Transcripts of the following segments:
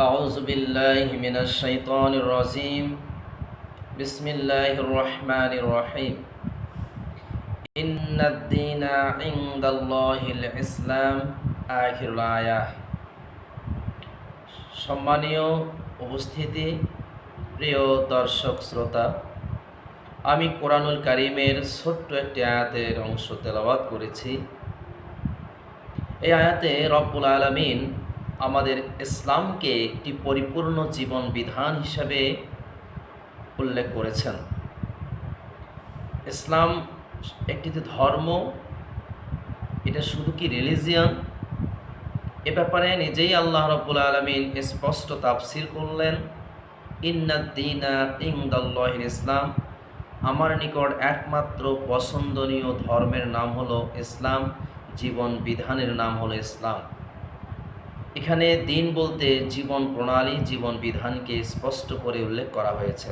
أعوذ بالله من الشيطان الرجيم بسم الله الرحمن الرحيم إن الدين عند الله الإسلام آخر الآية সম্মানীয় উপস্থিতি প্রিয় দর্শক শ্রোতা আমি কোরআনুল কারিমের ছোট্ট একটি আয়াতের অংশ তেলাওয়াত করেছি এই আয়াতে রব্বুল আলমিন আমাদের ইসলামকে একটি পরিপূর্ণ জীবন বিধান হিসাবে উল্লেখ করেছেন। ইসলাম একটি ধর্ম, এটা শুধু কি রিলিজিয়ান এ ব্যাপারে নিজেই আল্লাহ রব্বুল আলমিন স্পষ্ট তাফসির করলেন ইন্নাদ্দিনা ইংদাল্লাহ ইসলাম। আমার নিকট একমাত্র পছন্দনীয় ধর্মের নাম হলো ইসলাম, জীবন বিধানের নাম হলো ইসলাম। এখানে দিন বলতে জীবন প্রণালী, জীবন বিধানকে স্পষ্ট করে উল্লেখ করা হয়েছে।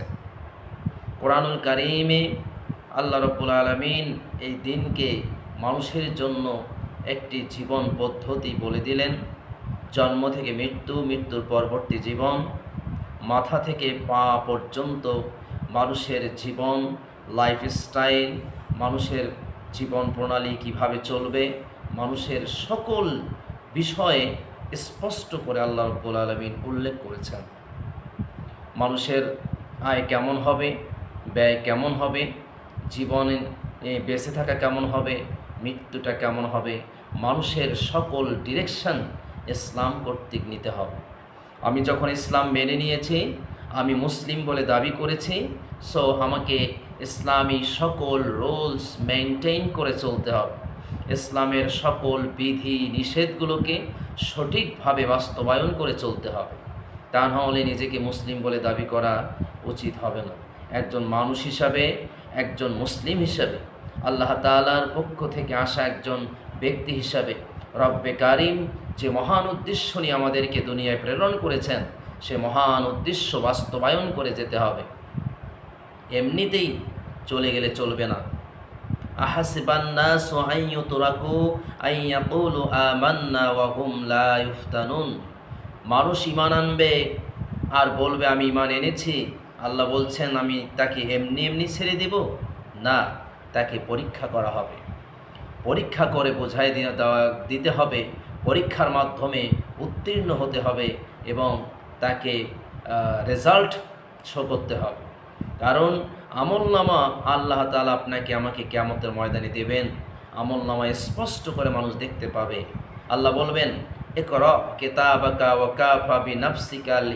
কোরআনুল কারিমে আল্লাহ রব্বুল আলমিন এই দিনকে মানুষের জন্য একটি জীবন পদ্ধতি বলে দিলেন। জন্ম থেকে মৃত্যু, মৃত্যুর পরবর্তী জীবন, মাথা থেকে পা পর্যন্ত মানুষের জীবন লাইফস্টাইল মানুষের জীবন প্রণালী কীভাবে চলবে, মানুষের সকল বিষয়ে স্পষ্ট করে আল্লাহ রব্বুল আলমিন উল্লেখ করেছেন। মানুষের আয় কেমন হবে, ব্যয় কেমন হবে, জীবনে বেঁচে থাকা কেমন হবে, মৃত্যুটা কেমন হবে, মানুষের সকল ডিরেকশন ইসলাম কর্তৃক নিতে হবে। আমি যখন ইসলাম মেনে নিয়েছি, আমি মুসলিম বলে দাবি করেছি সো আমাকে ইসলামী সকল রুলস মেনটেন করে চলতে হবে। ইসলামের সকল বিধি নিষেধগুলোকে সঠিকভাবে বাস্তবায়ন করে চলতে হবে। তা নাহলে নিজেকে মুসলিম বলে দাবি করা উচিত হবে না। একজন মানুষ হিসাবে, একজন মুসলিম হিসাবে, আল্লাহ তালার পক্ষ থেকে আসা একজন ব্যক্তি হিসাবে রব্বে কারিম যে মহান উদ্দেশ্য নিয়ে আমাদেরকে দুনিয়ায় প্রেরণ করেছেন, সে মহান উদ্দেশ্য বাস্তবায়ন করে যেতে হবে। এমনিতেই চলে গেলে চলবে না। আহাসিবান্না সোহাইয়ু তোরাকু আইয়াকুলু আমান্না ওয়াহুম লা ইফতানুন। মানুষ ইমান আনবে আর বলবে, আমি ইমান এনেছি। আল্লাহ বলছেন, আমি তাকে এমনি এমনি ছেড়ে দেব? না, তাকে পরীক্ষা করা হবে। পরীক্ষা করে বোঝাই দেওয়া, দিতে হবে। পরীক্ষার মাধ্যমে উত্তীর্ণ হতে হবে এবং তাকে রেজাল্ট শো করতে হবে। কারণ আমল নামা আল্লাহ তালা আপনাকে আমাকে কেমতের ময়দানে দেবেন। আমল নামা স্পষ্ট করে মানুষ দেখতে পাবে। আল্লাহ বলবেন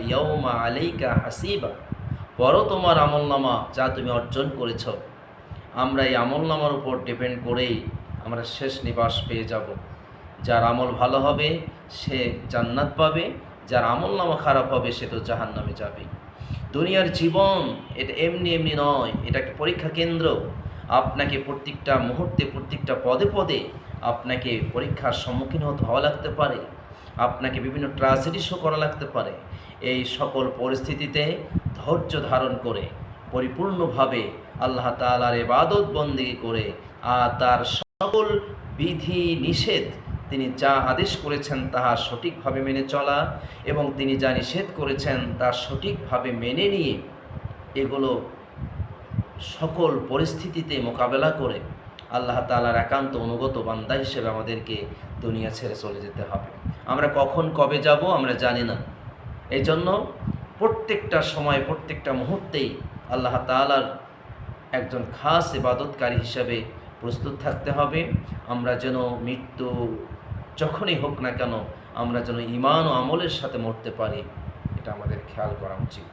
ইয়ৌমা আলাইকা হাসিবা। পরও তোমার আমল নামা যা তুমি অর্জন করেছ। আমরা এই আমল নামার উপর ডিপেন্ড করেই আমরা শেষ নিবাস পেয়ে যাব। যার আমল ভালো হবে, সে জান্নাত পাবে। যার আমল নামা খারাপ হবে, সে তো জাহান নামে যাবে দুনিয়ার জীবন এটা এমনি এমনি নয়, এটা একটা পরীক্ষা কেন্দ্র। আপনাকে প্রত্যেকটা মুহূর্তে, প্রত্যেকটা পদে পদে আপনাকে পরীক্ষার সম্মুখীন হতে হওয়া লাগতে পারে। আপনাকে বিভিন্ন ট্রাজেডি শো করা লাগতে পারে। এই সকল পরিস্থিতিতে ধৈর্য ধারণ করে, পরিপূর্ণভাবে আল্লাহ তালার এবাদত বন্দি করে, আর তার সকল বিধি নিষেধ তিনি যা আদেশ করেছেন তাহা সঠিকভাবে মেনে চলা এবং তিনি যা নিষেধ করেছেন তা সঠিকভাবে মেনে নিয়ে এগুলো সকল পরিস্থিতিতে মোকাবেলা করে আল্লাহ তালার একান্ত অনুগত বান্দা হিসেবে আমাদেরকে দুনিয়া ছেড়ে চলে যেতে হবে। আমরা কখন কবে যাব আমরা জানি না। এই জন্য প্রত্যেকটা সময়, প্রত্যেকটা মুহূর্তেই আল্লাহ তালার একজন খাস ইবাদতকারী হিসাবে প্রস্তুত থাকতে হবে। আমরা যেন মৃত্যু যখনই হোক না কেন, আমরা যেন ইমান ও আমলের সাথে মরতে পারি, এটা আমাদের খেয়াল করা উচিত।